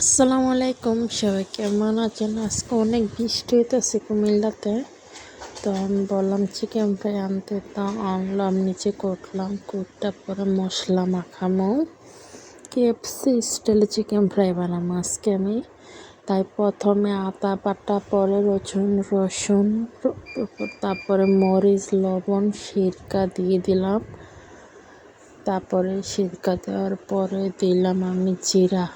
আসসালামু আলাইকুম, সবাই কেমন আছেন? আজকে অনেক বৃষ্টি হইতেছে কুমিল্লাতে। তো আমি বললাম, চিকেন ফ্রাই আনতে তা আনলাম, নিচে করলাম, কুটটা পরে মশলা মাখামো। কেএফসি স্টাইলে চিকেন ফ্রাই বানাবো আজকে আমি। তাই প্রথমে আদা বাটা, পরে রসুন রসুন, তারপরে মরিচ, লবণ, সিরকা দিয়ে দিলাম। তারপরে সিরকা দেওয়ার পরে দিলাম আমি জিরা।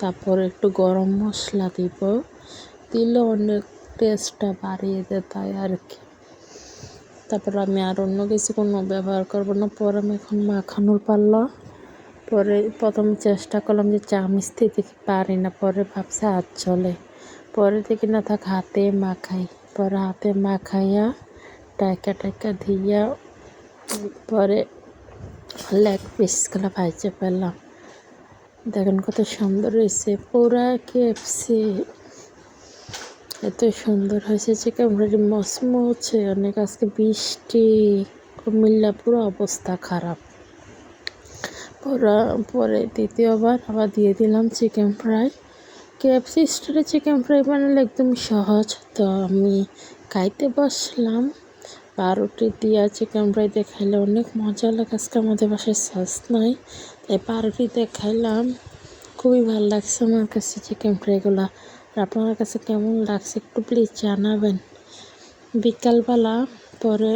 তারপর একটু গরম মশলা দিব। দিলে অনেক টেস্টটা বাড়িয়ে দেয় তাই আর কি। তারপর আমি আর অন্য কিছু কোনো ব্যবহার করব না। পরে আমি এখন মাখানোর পারল পরে প্রথম চেষ্টা করলাম যে চামিচ দেখি পারি না। পরে ভাবছে হাত চলে। পরে দেখি না থাক হাতে মাখাই। পরে হাতে মাখাইয়া টাইকা টাইকা দিয়া, পরে লেগ পিসগুলো ভাইজে পেলাম দেখেন কত সুন্দর হয়েছে, পুরা কেএফসি এত সুন্দর হয়েছে চিকেন ফ্রাইড মচমচে অনেক আজকে বৃষ্টি, কুমিল্লা, পুরো অবস্থা খারাপ। পরে দ্বিতীয়বার আবার দিয়ে দিলাম চিকেন ফ্রাই কেএফসি স্টোরে চিকেন ফ্রাই বানালে একদম সহজ, তো আমি খাইতে বসলাম। পাউরুটি দিয়া চিকেন ফ্রাই দিয়ে খাইলে অনেক মজা লাগে। আজকে আমাদের বাসায় সস নাই, তাই পাউরুটি দিয়ে খাইলাম খুবই ভালো লাগছে আমার কাছে চিকেন ফ্রাইগুলো আর আপনার কাছে কেমন লাগছে একটু প্লিজ জানাবেন। বিকালবেলা পরে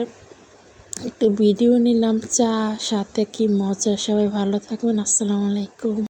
একটু ভিডিও নিলাম, চা, সাথে কি মজা? সবাই ভালো থাকবেন, আসসালামু আলাইকুম।